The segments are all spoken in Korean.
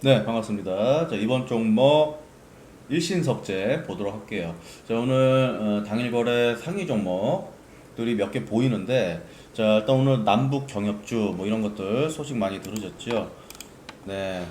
네, 반갑습니다. 자, 이번 종목 일신석재 보도록 할게요. 자, 오늘 어, 당일 거래 상위 종목들이 몇 개 보이는데, 자, 일단 오늘 남북 경협주 뭐 이런 것들 소식 많이 들으셨죠? 네.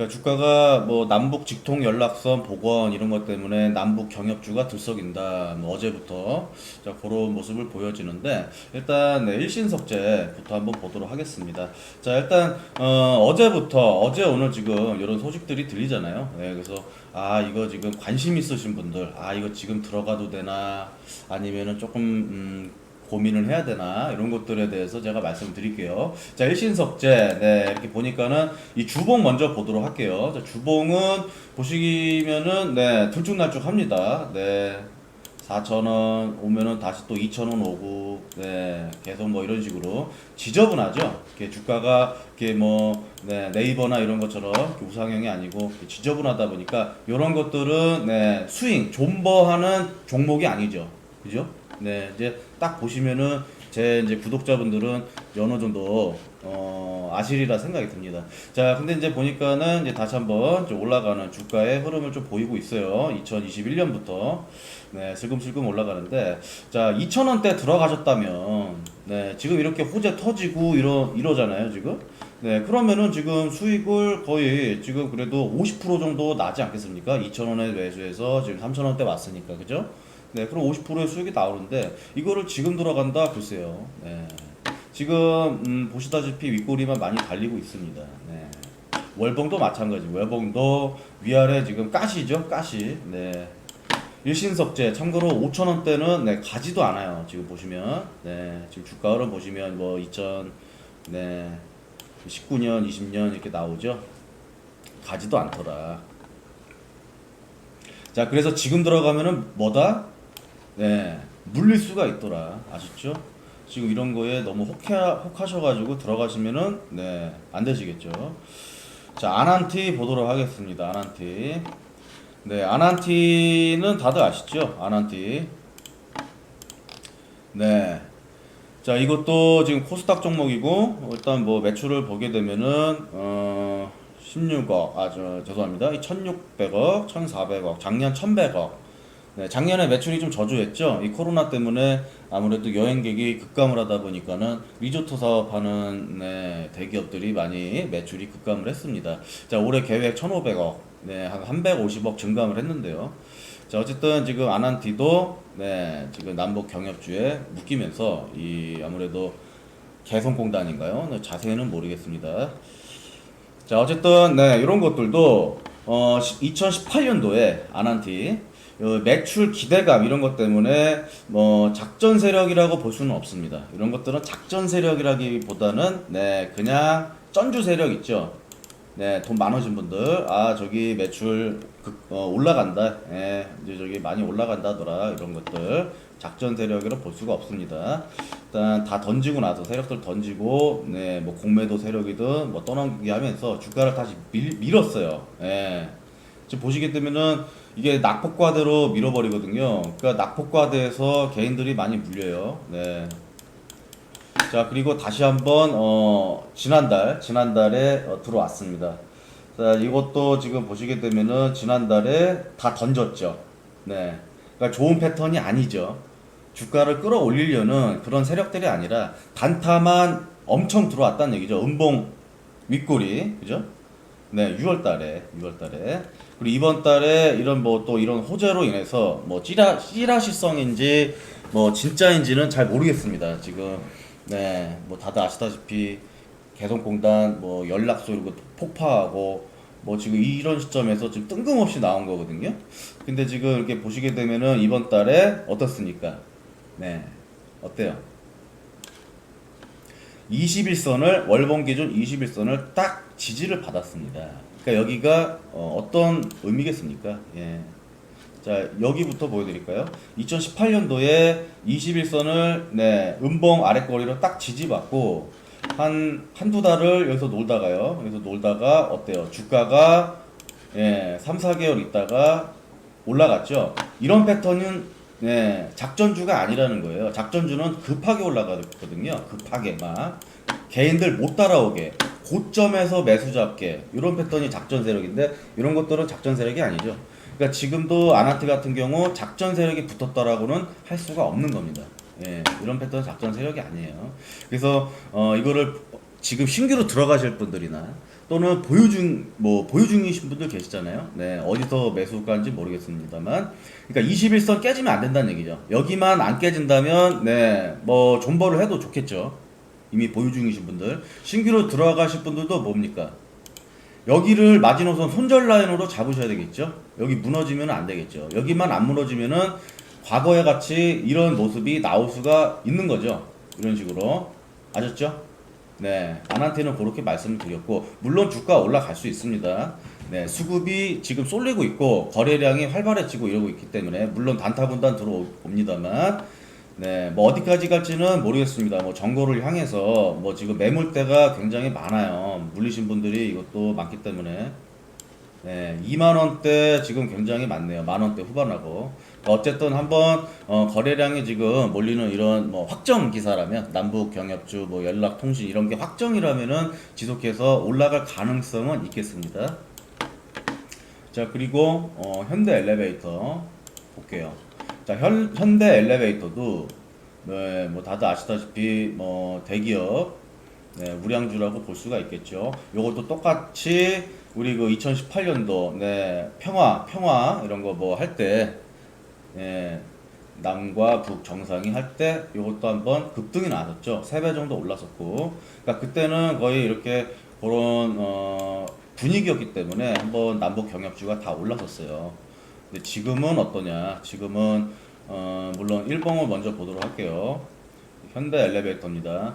그러니까 주가가 뭐 남북 직통 연락선 복원 이런 것 때문에 남북 경협주가 들썩인다. 뭐 어제부터 자 그런 모습을 보여지는데 일단 네, 일신석재부터 한번 보도록 하겠습니다. 자 일단 어, 어제부터 어제 오늘 지금 이런 소식들이 들리잖아요. 네, 그래서 아 이거 지금 관심 있으신 분들 아 이거 지금 들어가도 되나 아니면은 조금 음, 고민을 해야 되나 이런 것들에 대해서 제가 말씀드릴게요. 자 일신석재 네 이렇게 보니까는 이 주봉 먼저 보도록 할게요. 자, 주봉은 보시면은 네 들쭉날쭉합니다. 네 4,000원 오면은 다시 또 2,000원 오고 네 계속 뭐 이런 식으로 지저분하죠. 이렇게 주가가 이렇게 뭐 네, 네이버나 이런 것처럼 우상형이 아니고 지저분하다 보니까 이런 것들은 네 스윙 존버하는 종목이 아니죠. 그죠? 네 이제 딱 보시면은 제 이제 구독자분들은 어느 정도 어 아시리라 생각이 듭니다. 자, 근데 이제 보니까는 이제 다시 한번 좀 올라가는 주가의 흐름을 좀 보이고 있어요. 2021년부터 네 슬금슬금 올라가는데 자 2,000원대 들어가셨다면 네 지금 이렇게 호재 터지고 이러 이러잖아요 지금. 네 그러면은 지금 수익을 거의 지금 그래도 50% 정도 나지 않겠습니까? 2,000원에 매수해서 지금 3,000원대 왔으니까 그죠? 네, 그럼 50%의 수익이 나오는데 이거를 지금 들어간다 글쎄요. 네. 지금 음, 보시다시피 윗꼬리만 많이 달리고 있습니다. 네. 월봉도 마찬가지. 월봉도 위아래 지금 가시죠, 가시. 네. 일신석재 참고로 5천 원대는 네, 가지도 않아요. 지금 보시면 네, 지금 주가 흐름 보시면 뭐 2000, 네, 19년, 20년 이렇게 나오죠. 가지도 않더라. 자, 그래서 지금 들어가면은 뭐다? 네, 물릴 수가 있더라. 아셨죠? 지금 이런 거에 너무 혹해, 혹하셔가지고 들어가시면은, 네, 안 되시겠죠? 자, 아난티 보도록 하겠습니다. 아난티. 네, 아난티는 다들 아시죠? 아난티. 네. 자, 이것도 지금 코스닥 종목이고, 일단 뭐 매출을 보게 되면은, 어, 16억, 아, 저, 죄송합니다. 1600억, 1400억, 작년 1100억. 네, 작년에 매출이 좀 저조했죠. 이 코로나 때문에 아무래도 여행객이 급감을 하다 보니까는 리조트 사업하는 네, 대기업들이 많이 매출이 급감을 했습니다. 자, 올해 계획 1,500억, 네, 한 350억 증감을 했는데요. 자, 어쨌든 지금 아난티도 네, 지금 남북 경협주에 묶이면서 이 아무래도 개성공단인가요? 네, 자세히는 모르겠습니다. 자, 어쨌든 네, 이런 것들도 어, 2018년도에 아난티 어, 매출 기대감 이런 것 때문에 뭐 작전 세력이라고 볼 수는 없습니다. 이런 것들은 작전 세력이라기보다는 네 그냥 쩐주 세력 있죠. 네 돈 많으신 분들 아 저기 매출 극- 어, 올라간다. 예 이제 저기 많이 올라간다더라 이런 것들 작전 세력이라 볼 수가 없습니다. 일단 다 던지고 나서 세력들 던지고 네 뭐 공매도 세력이든 뭐 떠넘기기 하면서 주가를 다시 밀, 밀었어요. 예. 지금 보시게 되면은 이게 낙폭과대로 밀어버리거든요. 그러니까 낙폭과대에서 개인들이 많이 물려요. 네. 자 그리고 다시 한번 어 지난달 지난달에 어, 들어왔습니다. 자 이것도 지금 보시게 되면은 지난달에 다 던졌죠. 네. 그러니까 좋은 패턴이 아니죠. 주가를 끌어올리려는 그런 세력들이 아니라 단타만 엄청 들어왔다는 얘기죠. 음봉 윗꼬리 그죠? 네, 6월 달에, 6월 달에. 그리고 이번 달에 이런 뭐 또 이런 호재로 인해서 뭐 찌라, 찌라시성인지 뭐 진짜인지는 잘 모르겠습니다. 지금, 네, 뭐 다들 아시다시피 개성공단 뭐 연락소 이런 거 폭파하고 뭐 지금 이런 시점에서 지금 뜬금없이 나온 거거든요. 근데 지금 이렇게 보시게 되면은 이번 달에 어떻습니까? 네, 어때요? 21선을 월봉 기준 21선을 딱 지지를 받았습니다. 그러니까 여기가 어, 떤 의미겠습니까? 예. 자 여기부터 보여드릴까요? 2018년도에 21선을 네 음봉 아랫거리로 딱 지지받고 한 한두 달을 여기서 놀다가요. 여기서 놀다가 어때요? 주가가 예, 3, 4개월 있다가 올라갔죠. 이런 패턴은 네, 작전주가 아니라는 거예요. 작전주는 급하게 올라가거든요. 급하게 막. 개인들 못 따라오게 고점에서 매수 잡게 이런 패턴이 작전 세력인데 이런 것들은 작전 세력이 아니죠. 그러니까 지금도 아나트 같은 경우 작전 세력이 붙었다라고는 할 수가 없는 겁니다. 예, 이런 패턴 작전 세력이 아니에요. 그래서 어, 이거를 지금 신규로 들어가실 분들이나 또는 보유 중, 뭐, 보유 중이신 분들 계시잖아요. 네, 어디서 매수가인지 모르겠습니다만. 그러니까 21선 깨지면 안 된다는 얘기죠. 여기만 안 깨진다면, 네, 뭐, 존버를 해도 좋겠죠. 이미 보유 중이신 분들. 신규로 들어가실 분들도 뭡니까? 여기를 마지노선 손절 라인으로 잡으셔야 되겠죠. 여기 무너지면 안 되겠죠. 여기만 안 무너지면은 과거에 같이 이런 모습이 나올 수가 있는 거죠. 이런 식으로. 아셨죠? 네, 안한테는 그렇게 말씀을 드렸고 물론 주가 올라갈 수 있습니다. 네, 수급이 지금 쏠리고 있고 거래량이 활발해지고 이러고 있기 때문에 물론 단타 분단 들어옵니다만 네, 뭐 어디까지 갈지는 모르겠습니다. 뭐 정고를 향해서 뭐 지금 매물대가 굉장히 많아요. 물리신 분들이 이것도 많기 때문에 네, 2만 원대 지금 굉장히 많네요. 만 원대 후반하고 어쨌든 한번 어, 거래량이 지금 몰리는 이런 뭐 확정 기사라면 남북 경협주 뭐 연락 통신 이런 게 확정이라면은 지속해서 올라갈 가능성은 있겠습니다. 자 그리고 어, 현대 엘리베이터 볼게요. 자 현, 현대 엘리베이터도 네, 뭐 다들 아시다시피 뭐 대기업 네, 우량주라고 볼 수가 있겠죠. 요것도 똑같이 우리 그 2018년도 네, 평화 평화 이런 거 뭐 할때 예, 남과 북 정상이 할 때 요것도 한번 급등이 나왔었죠. 3배 정도 올랐었고. 그러니까 그때는 거의 이렇게 그런 어, 분위기였기 때문에 한번 남북 경협주가 다 올랐었어요. 근데 지금은 어떠냐? 지금은 어, 물론 일봉을 먼저 보도록 할게요. 현대 엘리베이터입니다.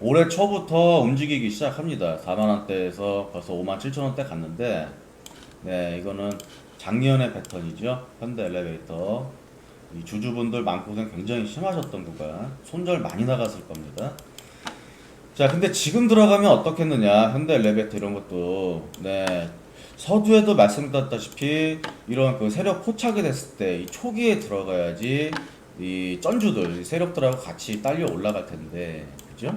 올해 초부터 움직이기 시작합니다. 4만 원대에서 벌써 5만 7천 원대 갔는데, 네 이거는 작년의 패턴이죠. 현대 엘리베이터. 이 주주분들 마음고생 굉장히 심하셨던 구간. 손절 많이 나갔을 겁니다. 자, 근데 지금 들어가면 어떻겠느냐. 현대 엘리베이터 이런 것도. 네. 서두에도 말씀드렸다시피 이런 그 세력 포착이 됐을 때 이 초기에 들어가야지 이 쩐주들, 이 세력들하고 같이 딸려 올라갈 텐데. 그죠?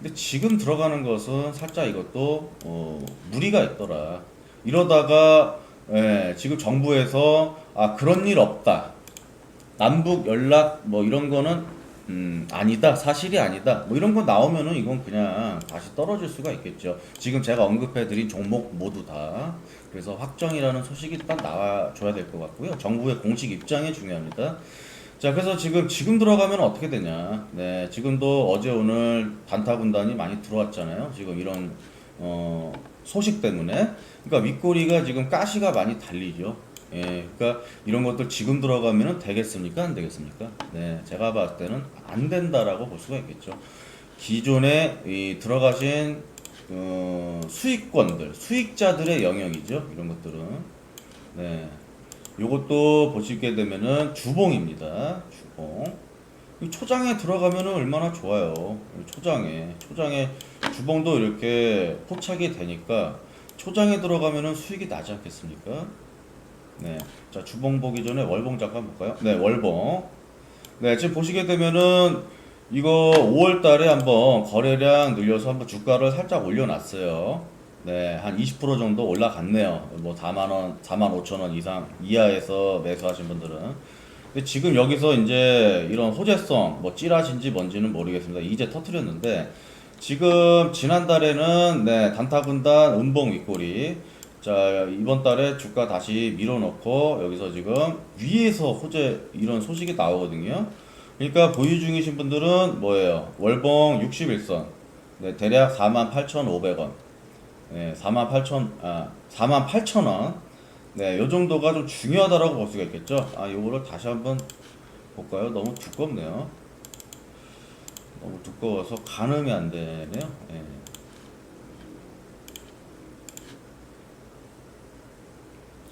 근데 지금 들어가는 것은 살짝 이것도 어, 무리가 있더라. 이러다가 예, 지금 정부에서 아 그런 일 없다. 남북 연락 뭐 이런 거는 음, 아니다 사실이 아니다. 뭐 이런 거 나오면은 이건 그냥 다시 떨어질 수가 있겠죠. 지금 제가 언급해드린 종목 모두 다. 그래서 확정이라는 소식이 딱 나와줘야 될 것 같고요. 정부의 공식 입장이 중요합니다. 자 그래서 지금 지금 들어가면 어떻게 되냐. 네 지금도 어제 오늘 단타 분단이 많이 들어왔잖아요. 지금 이런 어 소식 때문에. 그러니까 윗꼬리가 지금 가시가 많이 달리죠 예, 그러니까 이런 것들 지금 들어가면은 되겠습니까? 안 되겠습니까? 네, 제가 봤을 때는 안 된다라고 볼 수가 있겠죠. 기존에 이 들어가신 어, 수익권들, 수익자들의 영역이죠. 이런 것들은 네, 요것도 보시게 되면은 주봉입니다. 주봉. 이 초장에 들어가면은 얼마나 좋아요. 초장에 초장에 주봉도 이렇게 포착이 되니까 초장에 들어가면은 수익이 나지 않겠습니까? 네. 자, 주봉 보기 전에 월봉 잠깐 볼까요? 네, 월봉. 네, 지금 보시게 되면은 이거 5월 달에 한번 거래량 늘려서 한번 주가를 살짝 올려놨어요. 네, 한 20% 정도 올라갔네요. 뭐 4만 원, 4만 5천 원 이상 이하에서 매수하신 분들은. 근데 지금 여기서 이제 이런 호재성, 뭐 찌라신지 뭔지는 모르겠습니다. 이제 터트렸는데 지금 지난달에는 네, 단타 분단 음봉 윗꼬리 자 이번 달에 주가 다시 밀어넣고 여기서 지금 위에서 호재 이런 소식이 나오거든요. 그러니까 보유 중이신 분들은 뭐예요? 월봉 61선 네, 대략 48,500원 네, 48,000 아, 48,000원 네, 요 정도가 좀 중요하다라고 볼 수가 있겠죠. 아, 요거를 다시 한번 볼까요? 너무 두껍네요. 너무 두꺼워서 가늠이 안 되네요. 예.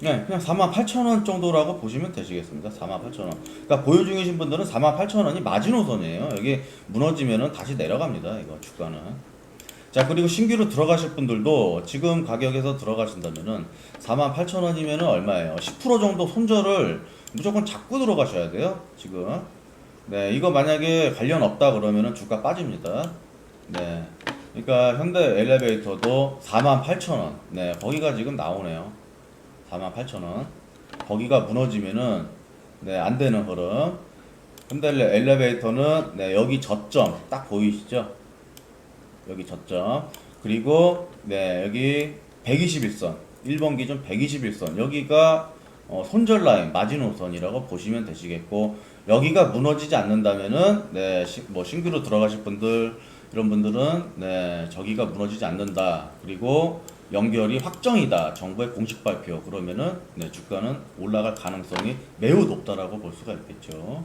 네, 그냥 48,000원 정도라고 보시면 되시겠습니다. 48,000원. 그러니까 보유 중이신 분들은 48,000원이 마지노선이에요. 여기 무너지면은 다시 내려갑니다. 이거 주가는. 자, 그리고 신규로 들어가실 분들도 지금 가격에서 들어가신다면은 48,000원이면은 얼마예요? 10% 정도 손절을 무조건 잡고 들어가셔야 돼요. 지금. 네, 이거 만약에 관련 없다 그러면은 주가 빠집니다. 네. 그러니까 현대 엘리베이터도 48,000원. 네, 거기가 지금 나오네요. 48,000원. 거기가 무너지면은 네, 안 되는 흐름. 현대 엘리베이터는 네, 여기 저점 딱 보이시죠? 여기 저점. 그리고 네, 여기 121선. 1번 기준 121선. 여기가 어, 손절 라인 마지노선이라고 보시면 되시겠고 여기가 무너지지 않는다면은 네, 시, 뭐 신규로 들어가실 분들 이런 분들은 네, 저기가 무너지지 않는다. 그리고 연결이 확정이다. 정부의 공식 발표. 그러면은 네, 주가는 올라갈 가능성이 매우 높다라고 볼 수가 있겠죠.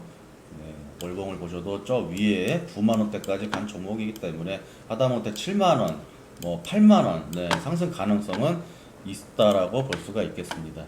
네, 월봉을 보셔도 저 위에 9만 원대까지 간 종목이기 때문에 하다못해 7만 원, 뭐 8만 원 네, 상승 가능성은 있다라고 볼 수가 있겠습니다.